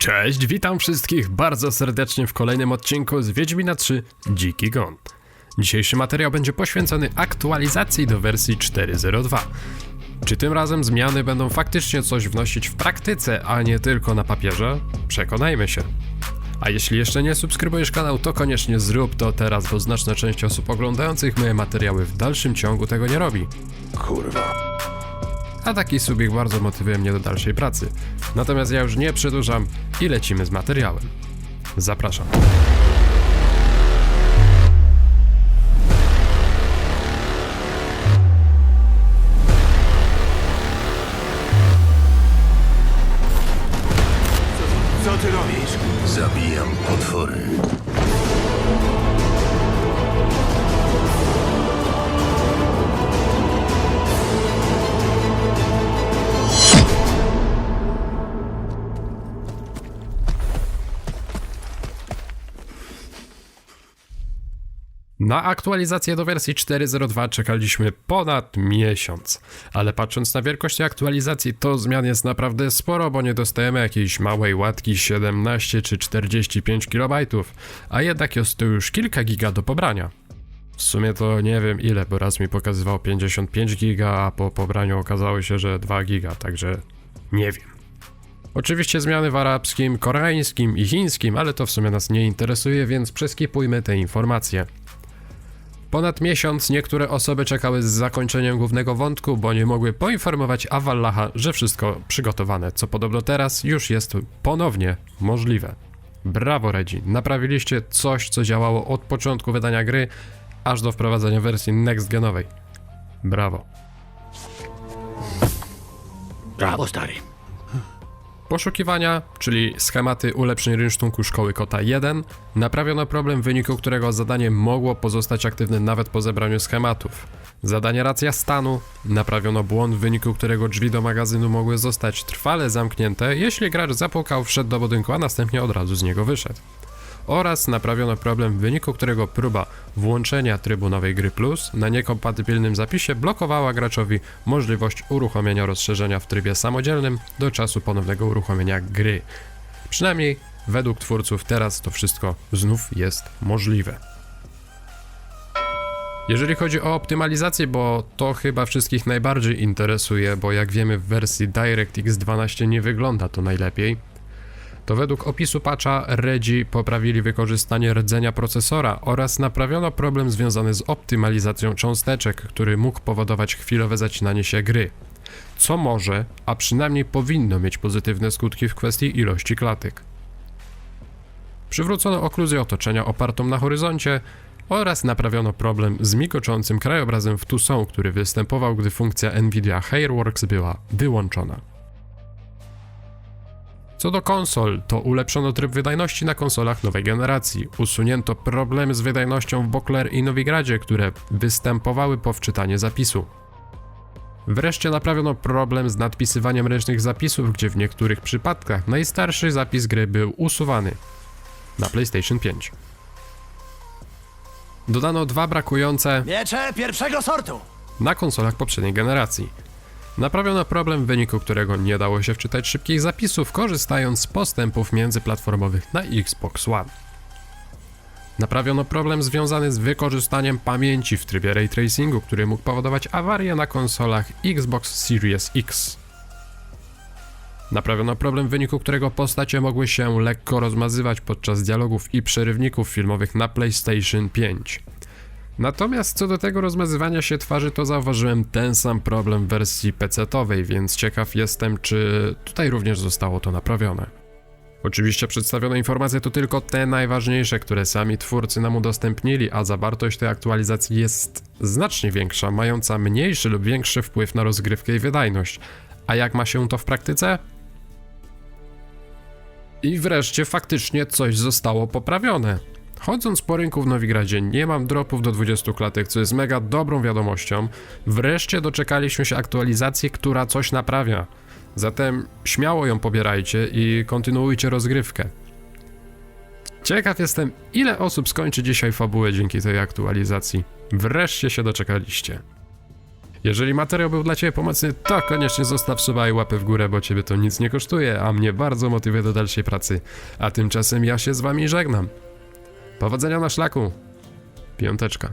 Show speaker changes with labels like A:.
A: Cześć, witam wszystkich bardzo serdecznie w kolejnym odcinku z Wiedźmina 3 Dziki Gon. Dzisiejszy materiał będzie poświęcony aktualizacji do wersji 4.02. Czy tym razem zmiany będą faktycznie coś wnosić w praktyce, a nie tylko na papierze? Przekonajmy się. A jeśli jeszcze nie subskrybujesz kanał, to koniecznie zrób to teraz, bo znaczna część osób oglądających moje materiały w dalszym ciągu tego nie robi.
B: Kurwa.
A: A taki subik bardzo motywuje mnie do dalszej pracy. Natomiast ja już nie przedłużam i lecimy z materiałem. Zapraszam.
B: Co ty robisz?
C: Zabijam potwory.
A: Na aktualizację do wersji 4.02 czekaliśmy ponad miesiąc, ale patrząc na wielkość aktualizacji, to zmian jest naprawdę sporo, bo nie dostajemy jakiejś małej łatki 17 czy 45 KB, a jednak jest to już kilka giga do pobrania. W sumie to nie wiem ile, bo raz mi pokazywał 55 giga, a po pobraniu okazało się, że 2 giga, także nie wiem. Oczywiście zmiany w arabskim, koreańskim i chińskim, ale to w sumie nas nie interesuje, więc przeskipujmy te informacje. Ponad miesiąc niektóre osoby czekały z zakończeniem głównego wątku, bo nie mogły poinformować Avallaha, że wszystko przygotowane, co podobno teraz już jest ponownie możliwe. Brawo Redzi, naprawiliście coś, co działało od początku wydania gry, aż do wprowadzenia wersji next genowej. Brawo.
B: Brawo, stary.
A: Poszukiwania, czyli schematy ulepszeń rynsztunku Szkoły Kota 1, naprawiono problem, w wyniku którego zadanie mogło pozostać aktywne nawet po zebraniu schematów. Zadanie racja stanu, naprawiono błąd, w wyniku którego drzwi do magazynu mogły zostać trwale zamknięte, jeśli gracz zapukał, wszedł do budynku, a następnie od razu z niego wyszedł. Oraz naprawiono problem, w wyniku którego próba włączenia trybu nowej gry plus na niekompatybilnym zapisie blokowała graczowi możliwość uruchomienia rozszerzenia w trybie samodzielnym do czasu ponownego uruchomienia gry. Przynajmniej według twórców teraz to wszystko znów jest możliwe. Jeżeli chodzi o optymalizację, bo to chyba wszystkich najbardziej interesuje, bo jak wiemy w wersji DirectX 12 nie wygląda to najlepiej, to według opisu patcha Redzi poprawili wykorzystanie rdzenia procesora oraz naprawiono problem związany z optymalizacją cząsteczek, który mógł powodować chwilowe zacinanie się gry. Co może, a przynajmniej powinno mieć pozytywne skutki w kwestii ilości klatek. Przywrócono okluzję otoczenia opartą na horyzoncie oraz naprawiono problem z migoczącym krajobrazem w Tucson, który występował, gdy funkcja NVIDIA Hairworks była wyłączona. Co do konsol, to ulepszono tryb wydajności na konsolach nowej generacji. Usunięto problemy z wydajnością w Bokler i Nowigradzie, które występowały po wczytaniu zapisu. Wreszcie naprawiono problem z nadpisywaniem ręcznych zapisów, gdzie w niektórych przypadkach najstarszy zapis gry był usuwany na PlayStation 5. Dodano dwa brakujące
B: Miecze pierwszego sortu.
A: na konsolach poprzedniej generacji. Naprawiono problem, w wyniku którego nie dało się wczytać szybkich zapisów, korzystając z postępów międzyplatformowych na Xbox One. Naprawiono problem związany z wykorzystaniem pamięci w trybie ray tracingu, który mógł powodować awarie na konsolach Xbox Series X. Naprawiono problem, w wyniku którego postacie mogły się lekko rozmazywać podczas dialogów i przerywników filmowych na PlayStation 5. Natomiast co do tego rozmazywania się twarzy, to zauważyłem ten sam problem w wersji PC-owej, więc ciekaw jestem, czy tutaj również zostało to naprawione. Oczywiście przedstawione informacje to tylko te najważniejsze, które sami twórcy nam udostępnili, a zawartość tej aktualizacji jest znacznie większa, mająca mniejszy lub większy wpływ na rozgrywkę i wydajność. A jak ma się to w praktyce? I wreszcie faktycznie coś zostało poprawione. Chodząc po rynku w Nowigradzie nie mam dropów do 20 klatek, co jest mega dobrą wiadomością. Wreszcie doczekaliśmy się aktualizacji, która coś naprawia. Zatem śmiało ją pobierajcie i kontynuujcie rozgrywkę. Ciekaw jestem, ile osób skończy dzisiaj fabułę dzięki tej aktualizacji. Wreszcie się doczekaliście. Jeżeli materiał był dla Ciebie pomocny, to koniecznie zostaw suba i łapę w górę, bo Ciebie to nic nie kosztuje, a mnie bardzo motywuje do dalszej pracy. A tymczasem ja się z Wami żegnam. Powodzenia na szlaku. Piąteczka.